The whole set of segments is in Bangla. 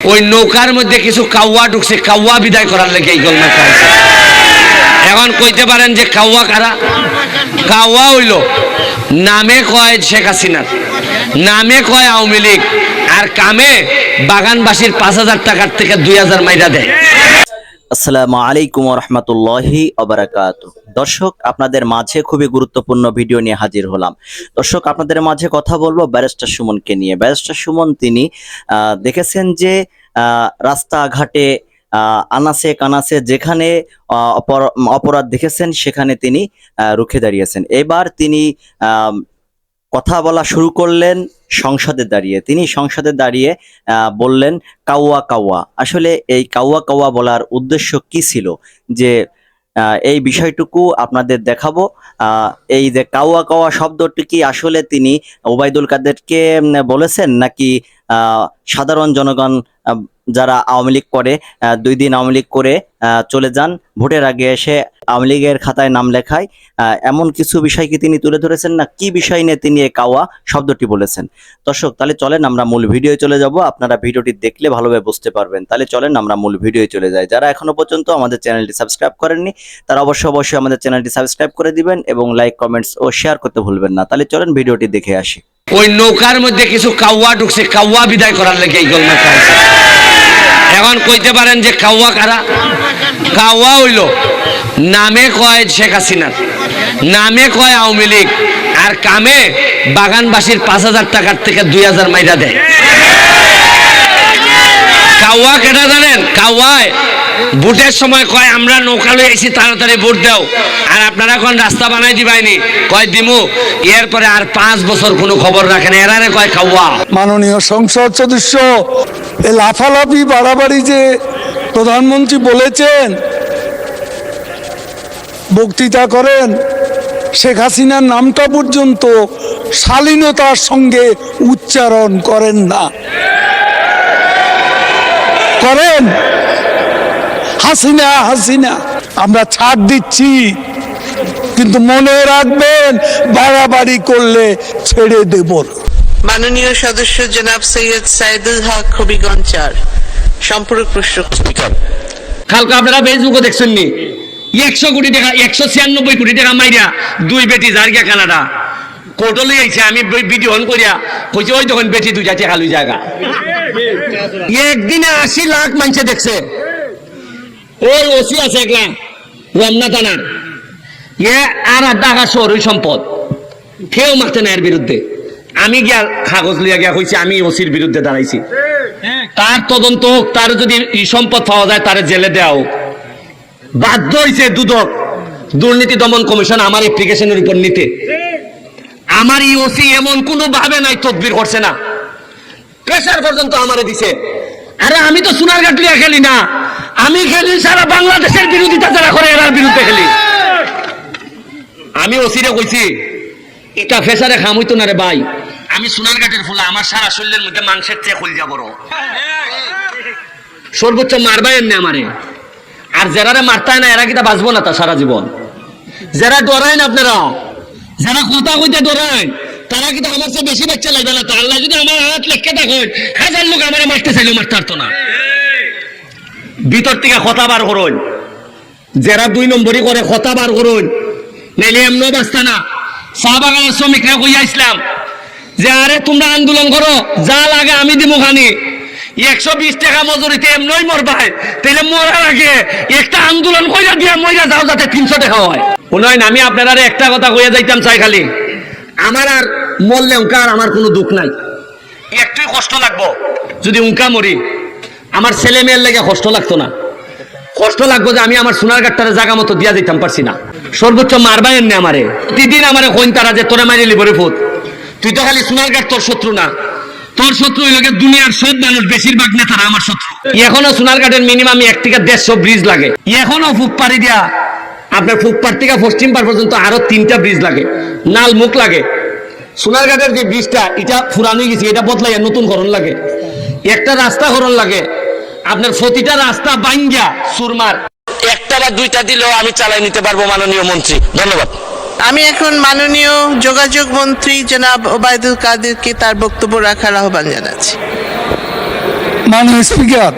ওই নৌকার মধ্যে কিছু কাউয়া ঢুকছে, কাউয়া বিদায় করার লেগে এই গল্প এখন কইতে পারেন যে কাউয়া কারা? কাউয়া হইল, নামে কয় শেখ হাসিনার, নামে কয় আওয়ামী লীগ, আর কামে বাগানবাসীর পাঁচ হাজার টাকার থেকে দুই হাজার মাইরা দেয়। আসসালামু আলাইকুম রহমতুল্লাহি অবরাকাত দর্শক, আপনাদের মাঝে খুবই গুরুত্বপূর্ণ ভিডিও নিয়ে হাজির হলাম। দর্শক, আপনাদের মাঝে কথা বলব ব্যারিস্টার সুমনকে নিয়ে। ব্যারিস্টার সুমন, তিনি দেখেছেন যে রাস্তাঘাটে আনাসে কানাসে যেখানে অপর- অপরাধ দেখেছেন, সেখানে তিনি রুখে দাঁড়িয়েছেন। এবার তিনি কথা বলা শুরু করলেন সংসদে দাঁড়িয়ে। তিনি সংসদে দাঁড়িয়ে বললেন কাউয়া কাউয়া আসলে এই কাউয়া কাউয়া বলার উদ্দেশ্য কি ছিল? যে এই বিষয়টুকু আপনাদের দেখাবো। এই যে কাউয়া কাউয়া শব্দটি কি আসলে তিনি ওবায়দুল কাদেরকে বলেছেন? নাকি সাধারণ জনগণ যারা আওয়ামী লীগ করে দুই দিন আওয়ামী লীগ করে চলে যান। ভোটের আগে এসে আওয়ামী লীগের খাতায় নাম লেখায়। এমন কিছু বিষয় কি তিনি তুলে ধরেছেন না কি বিষয় নিয়ে তিনি কাওয়া শব্দটি বলেছেন? দর্শক, তাহলে চলেন আমরা মূল ভিডিও চলে যাব। আপনারা ভিডিওটি দেখলে ভালোভাবে বুঝতে পারবেন। তাহলে চলেন আমরা মূল ভিডিও চলে যাই। যারা এখনও পর্যন্ত আমাদের চ্যানেলটি সাবস্ক্রাইব করেননি, তারা অবশ্যই অবশ্যই আমাদের চ্যানেলটি সাবস্ক্রাইব করে দিবেন এবং লাইক, কমেন্টস ও শেয়ার করতে ভুলবেন না। তাহলে চলেন ভিডিওটি দেখে আসি। ওই নৌকার মধ্যে কিছু কাউয়া ঢুকছে। কাউয়া বিদায় করার লেগে এই গল্প এখন কইতে পারেন যে কাউয়া কারা? কাউয়া হইল, নামে কয় শেখ হাসিনার, নামে কয় আওয়ামী লীগ, আর কামে বাগানবাসীর পাঁচ হাজার টাকার থেকে দুই হাজার মাইরা দেয়। কাউয়া কেটা জানেন? কাউয়ায় ভোটের সময় কয়, আমরা নৌকা লই আইছি, তাড়াতাড়ি ভোট দাও। আর আপনারা এখন রাস্তা বানাই দিবাইনি। কয়, দিমু। এরপরে আর পাঁচ বছর কোনো খবর রাখেন এরারে কয়, কাউয়া। মাননীয় সংসদ সদস্য এ লাফালাফি বাড়াবাড়ি যে প্রধানমন্ত্রী বলেছেন, বক্তৃতা করেন, শেখ হাসিনার নামটা পর্যন্ত শালীনতার সঙ্গে উচ্চারণ করেন না। করেন। হাসিনা হাসিনা, আমরা ছাড় দিচ্ছি, কিন্তু মনে রাখবেন, বাড়াবাড়ি করলে ছেড়ে দেব না। মাননীয় সদস্য জনাব সৈয়দ সাইদুল হক হবিগঞ্জ চার। সম্পূরক প্রশ্ন। স্পিকার। কালকে আপনারা ফেসবুকে দেখছেন নি একশো কোটি টাকা একশো ছিয়ানব্বই কোটি টাকা মাইরা দুই বেটি জার্গা কানাডা। কোর্টলে আইছে আমি ভিডিও অন করিয়া কইছে ওই তখন বেটি দুইটা টাকা লই জায়গা। একদিনে আশি লাখ মানুষে দেখছে। ওই ওসি আছে একলা রমনা থানার এ আর টাকা শহরের সম্পদ। কেউ মারতে না এর বিরুদ্ধে। আমি গিয়া কাগজ লিয়া গিয়া কইছি আমি ওসির বিরুদ্ধে দাঁড়াইছি। তার তদন্ত হোক, তার যদি ই সম্পদ পাওয়া যায় তার জেলে দেওয়া হোক। বাধ্য হয়েছে দুদক দুর্নীতি দমন কমিশন আমার অ্যাপ্লিকেশনের উপর নিতে। আমার ইওসি এমন কোনো ভাবে নাই তদবির করছে না। প্রেশার পর্যন্ত আমারে দিছে। আরে আমি তো সোনার গাটলিয়া খেলি না। আমি খেলি সারা বাংলাদেশের বিরোধিতা যারা করে এরার বিরুদ্ধে খেলি। আমি ওসিরে কইছি এটা ফেসারে খাম হইতো না রে ভাই। আমি সোনার ঘাটের ফুলা, আমার সারা শরীরের মধ্যে মাংসের চেয়ে খুল যাব সর্বোচ্চ মারবাই এমনি আমারে। আর যারারে মারতায় না, এরা কিটা বাঁচবো না তা সারা জীবন। যারা ডরায় না আপনারা, যারা কথা কইতে ডরায়, তারা কিন্তু আমার চেয়ে বেশি বাচ্চা লাগবে না তো? আল্লাহ যদি আমার হাত লেখকে থাকেন হাজার লোক আমার মারতে চাইলেও মারতে পারতো না। ভিতর থেকে কথা বার করুন। যারা দুই নম্বরই করে, কথা বার করুন। নাইলে এমন বাঁচতা না। চা বাগানের শ্রমিকরা কইয়া ইসলাম যে আরে তোমরা আন্দোলন করো যা লাগে আমি দিব খানি। একশো বিশ টাকা মজুরিতে এমনই মরবাই তাহলে মরার আগে একটা আন্দোলন কইরা দিয়া মইরা যাও যাতে তিনশো টাকা হয়। উন্নয়ন আমি আপনারা একটা কথা কইয়া যাইতাম চাই খালি। আমার আর মরলে উনকা আর আমার কোনো দুঃখ নাই। একটুই কষ্ট লাগবো। যদি উনকা মরি আমার ছেলে মেয়ের লেগে কষ্ট লাগতো না। কষ্ট লাগবো যে আমি আমার সোনার গাটটারে জায়গা মতো দিয়া দিতাম পারছি না। সর্বোচ্চ মারবাই এমনি আমারে। প্রতিদিন আমারে কইন তারা যে তোরা মারি লিবরে ফুট তুই তো খালি সোনার গাট তোর শত্রু না। তোর শত্রু হইল গিয়ে দুনিয়ার সব মানুষ বেশিরভাগ নেতারা আমার শত্রু। এখনও সোনার গাটের মিনিমাম এক থেকে দেড়শো ব্রিজ লাগে। এখনও ফুটপাড়ি দিয়া আপনার ফুটপাড় থেকে পশ্চিম পাড় পর্যন্ত আরও তিনটা ব্রিজ লাগে। নাল মুখ লাগে। সোনার সোনারঘাটের যে ব্রিজটা এটা ফুরানো গেছে এটা বদলাইয়া নতুন করণ লাগে। একটা রাস্তা করণ লাগে। আপনার প্রতিটা রাস্তা বাইঙ্গা সুরমার। একটা বা দুইটা দিলেও আমি চালাই নিতে পারব মাননীয় মন্ত্রী। ধন্যবাদ। আমি এখন মাননীয় যোগাযোগ মন্ত্রী জনাব ওবায়দুল কাদেরকে তার বক্তব্য রাখার আহ্বান জানাচ্ছি। মাননীয় স্পিকার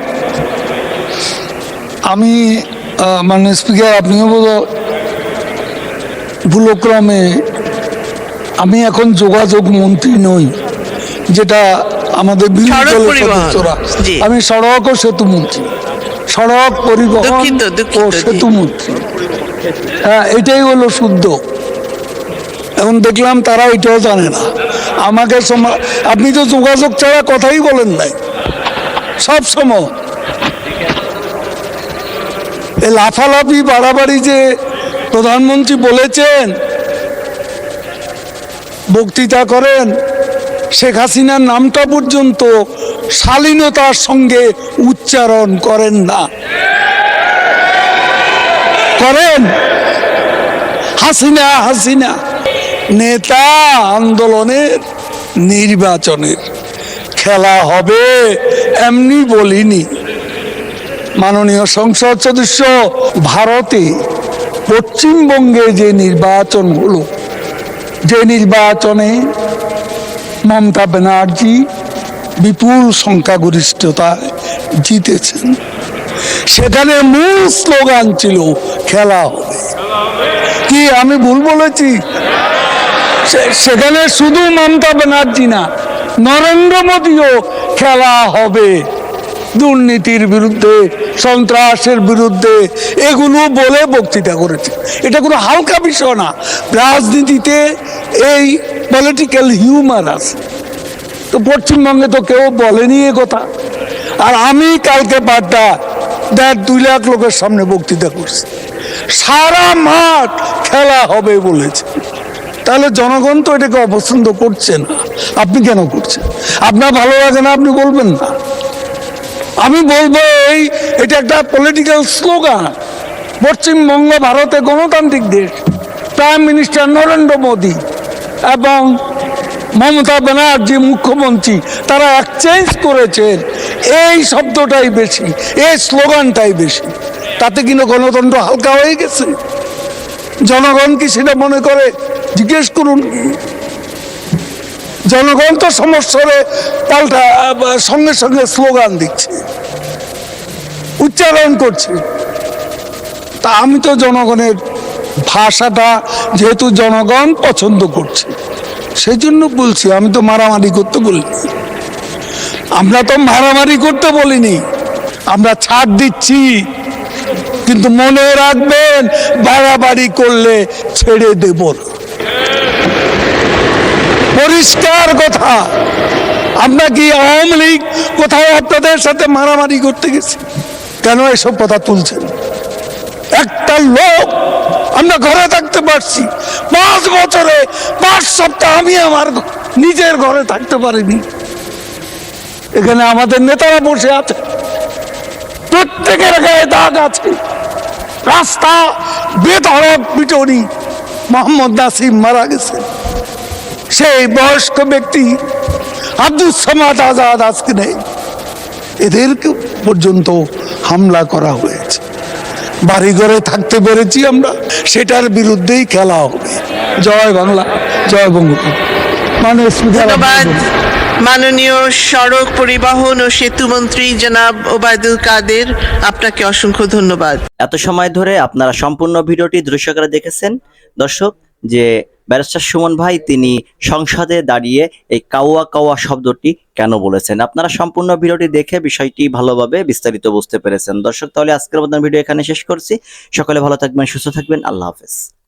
আমি মাননীয় স্পিকার আপনিও বোধ ভুলক্রমে আমি এখন যোগাযোগ মন্ত্রী নই যেটা আমাদের বিরোধী সড়ক দলের সদস্যরা। আমি সড়ক ও সেতু মন্ত্রী। সড়ক পরিবহন ও সেতু মন্ত্রী। হ্যাঁ এটাই হলো শুদ্ধ। এখন দেখলাম তারা এটাও জানে না। আমাকে আপনি তো যোগাযোগ ছাড়া কথাই বলেন নাই। সব সময়। লাফালাফি, বাড়াবাড়ি যে প্রধানমন্ত্রী বলেছেন, বক্তৃতা করেন, শেখ হাসিনার নামটা পর্যন্ত শালীনতার সঙ্গে উচ্চারণ করেন না। করেন? হাসিনা হাসিনা। নেতা আন্দোলনের নির্বাচনের খেলা হবে, এমনি বলিনি। মাননীয় সংসদ সদস্য, ভারতে পশ্চিমবঙ্গে যে নির্বাচন হলো, যে নির্বাচনে মমতা ব্যানার্জি বিপুল সংখ্যাগরিষ্ঠতায় জিতেছেন, সেখানে মূল স্লোগান ছিল, খেলা হবে। কি আমি ভুল বলেছি? সেখানে শুধু মমতা ব্যানার্জি না, নরেন্দ্র মোদীও খেলা হবে। দুর্নীতির বিরুদ্ধে, সন্ত্রাসের বিরুদ্ধে, এগুলো বলে বক্তৃতা করেছে। এটা কোনো হালকা বিষয় না। রাজনীতিতে এই পলিটিক্যাল হিউমার আছে। তো পশ্চিমবঙ্গে তো কেউ বলেনি এ কথা। আর আমি কালকে বাড্ডা দেড় দুই লাখ লোকের সামনে বক্তৃতা করছি। সারা মাঠ খেলা হবে বলেছে। তাহলে জনগণ তো এটাকে অপছন্দ করছে না। আপনি কেন করছেন? আপনার ভালো লাগে না, আপনি বলবেন না। আমি বলব এই, এটা একটা পলিটিক্যাল স্লোগান পশ্চিমবঙ্গ ভারতে গণতান্ত্রিক দেশ। প্রাইম মিনিস্টার নরেন্দ্র মোদী এবং মমতা ব্যানার্জি মুখ্যমন্ত্রী, তারা এক্সচেঞ্জ করেছেন। এই শব্দটাই বেশি, এই স্লোগানটাই বেশি। তাতে কিনা গণতন্ত্র হালকা হয়ে গেছে? জনগণ কি সেটা মনে করে? জিজ্ঞেস করুন। জনগণ তো সমস্যারে পাল্টা সঙ্গে সঙ্গে স্লোগান দিচ্ছে, উচ্চারণ করছে। তা আমি তো জনগণের ভাষাটা যেহেতু জনগণ পছন্দ করছে সেই জন্য বলছি, আমি তো মারামারি করতে বলিনি। আমরা তো মারামারি করতে বলিনি, আমরা ছাড় দিচ্ছি, কিন্তু মনে রাখবেন, বাড়াবাড়ি করলে ছেড়ে দেব না। পরিষ্কার কথা। আমরা কি আওয়ামী লীগ কোথাও আপনাদের সাথে মারামারি করতে গেছি? কেন এসব কথা তুলছেন? একটা লোক আমরা ঘরে থাকতে পারছি। পাঁচ বছরে, পাঁচ সপ্তাহ আমি আমার নিজের ঘরে থাকতে পারিনি। এখানে আমাদের নেতারা বসে আছে। প্রত্যেকের গায়ে দাগ আছে। রাস্তা বেধড়ক পিটনি। মোহাম্মদ নাসিম মারা গেছে সেই বয়স্ক ব্যক্তি আব্দুল সামাদ আজাদ আজকে নেই। এদেরকে পর্যন্ত হামলা করা হয়েছে। বাড়ি ঘরে থাকতে পেরেছি আমরা। সেটার বিরুদ্ধেই খেলা হবে। জয় বাংলা জয় বঙ্গবন্ধু। মানে ধন্যবাদ। মাননীয় সড়ক পরিবহন ও সেতু মন্ত্রী জনাব ওবায়দুল কাদের আপনাকে অসংখ্য ধন্যবাদ। এত সময় ধরে আপনারা সম্পূর্ণ ভিডিওটি দৃশ্যকরে দেখেছেন। দর্শক যে ব্যারিস্টার সুমন ভাই তিনি সংসদে দাঁড়িয়ে এই কাওয়া কাওয়া শব্দটি কেন বলেছেন? আপনারা সম্পূর্ণ ভিডিওটি দেখে বিষয়টি ভালোভাবে বিস্তারিত বুঝতে পেরেছেন। দর্শক, তাহলে আজকের মতন ভিডিও এখানে শেষ করছি। সকলে ভালো থাকবেন, সুস্থ থাকবেন। আল্লাহ হাফেজ।